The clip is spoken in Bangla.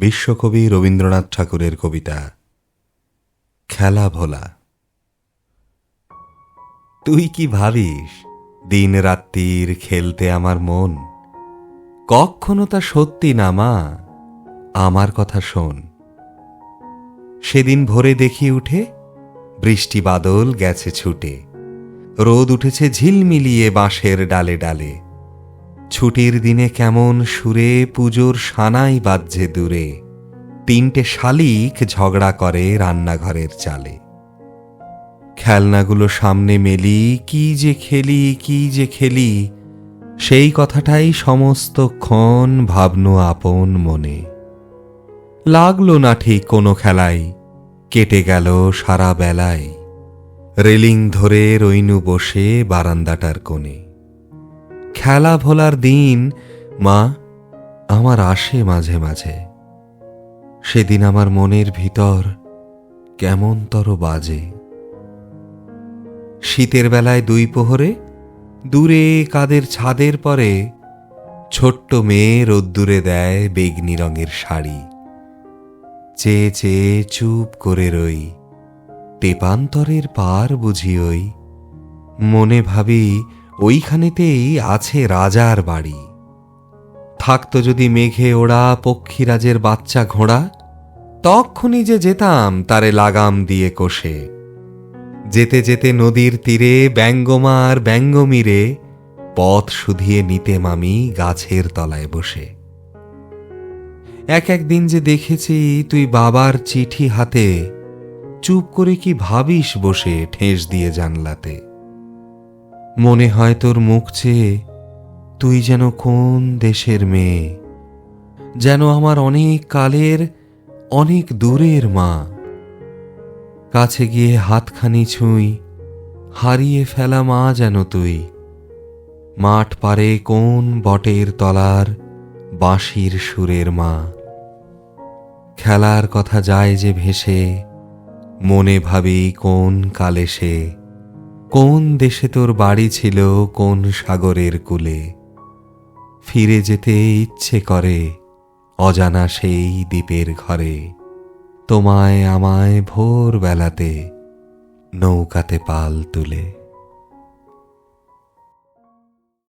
বিশ্বকবি রবীন্দ্রনাথ ঠাকুরের কবিতা, খেলা ভোলা। তুই কি ভাবিস দিন রাত্রির খেলতে আমার মন? কখনো তা সত্যি না মা, আমার কথা শোন। সেদিন ভোরে দেখি উঠে বৃষ্টি বাদল গেছে ছুটে। রোদ উঠেছে ঝিলমিলিয়ে বাঁশের ডালে ডালে। ছুটির দিনে কেমন সুরে পুজোর সানাই বাজছে দূরে। তিনটে শালিক ঝগড়া করে রান্নাঘরের চালে। খেলনাগুলো সামনে মেলি, কি যে খেলি, কি যে খেলি, সেই কথাটাই সমস্তক্ষণ ভাবনু আপন মনে। লাগল না ঠিক কোনো খেলাই, কেটে গেল সারা বেলায় রেলিং ধরে রইনু বসে বারান্দাটার কোণে। খেলা ভোলার দিন, মা, আমার আসে মাঝে মাঝে। সেদিন আমার মনের ভিতর কেমন তর বাজে। শীতের বেলায় দুই পোহরে, দূরে কাদের ছাদের পরে, ছোট্ট মেয়ে রোদ্দুরে দেয় বেগনি রঙের শাড়ি। চেয়ে চেয়ে চুপ করে রই তেপান্তরের পার বুঝি ওই। মনে ভাবি ওইখানেতেই আছে রাজার বাড়ি। থাকতো যদি মেঘে ওড়া পক্ষীরাজের বাচ্চা ঘোড়া, তক্ষুনি যে যেতাম তারে লাগাম দিয়ে কষে। যেতে যেতে নদীর তীরে, ব্যঙ্গমার ব্যঙ্গমিরে, পথ শুধিয়ে নিতে মামি গাছের তলায় বসে। এক একদিন যে দেখেছি তুই বাবার চিঠি হাতে, চুপ করে কি ভাবিস বসে ঠেস দিয়ে জানলাতে। মনে হয় তোর মুখ চেয়ে তুই যেন কোন দেশের মেয়ে, যেন আমার অনেক কালের অনেক দূরের মা। কাছে গিয়ে হাতখানি ছুঁই, হারিয়ে ফেলা মা যেন তুই। মাঠ পারে কোন বটের তলার বাঁশির সুরের মা। খেলার কথা যায় যে ভেসে, মনে ভাবি কোন কালে সে কোন দেশে তোর বাড়ি ছিল, কোন সাগরের কূলে? ফিরে যেতে ইচ্ছে করে, অজানা সেই দ্বীপের ঘরে। তোমায় আমায় ভোর বেলাতে নৌকাতে পাল তুলে।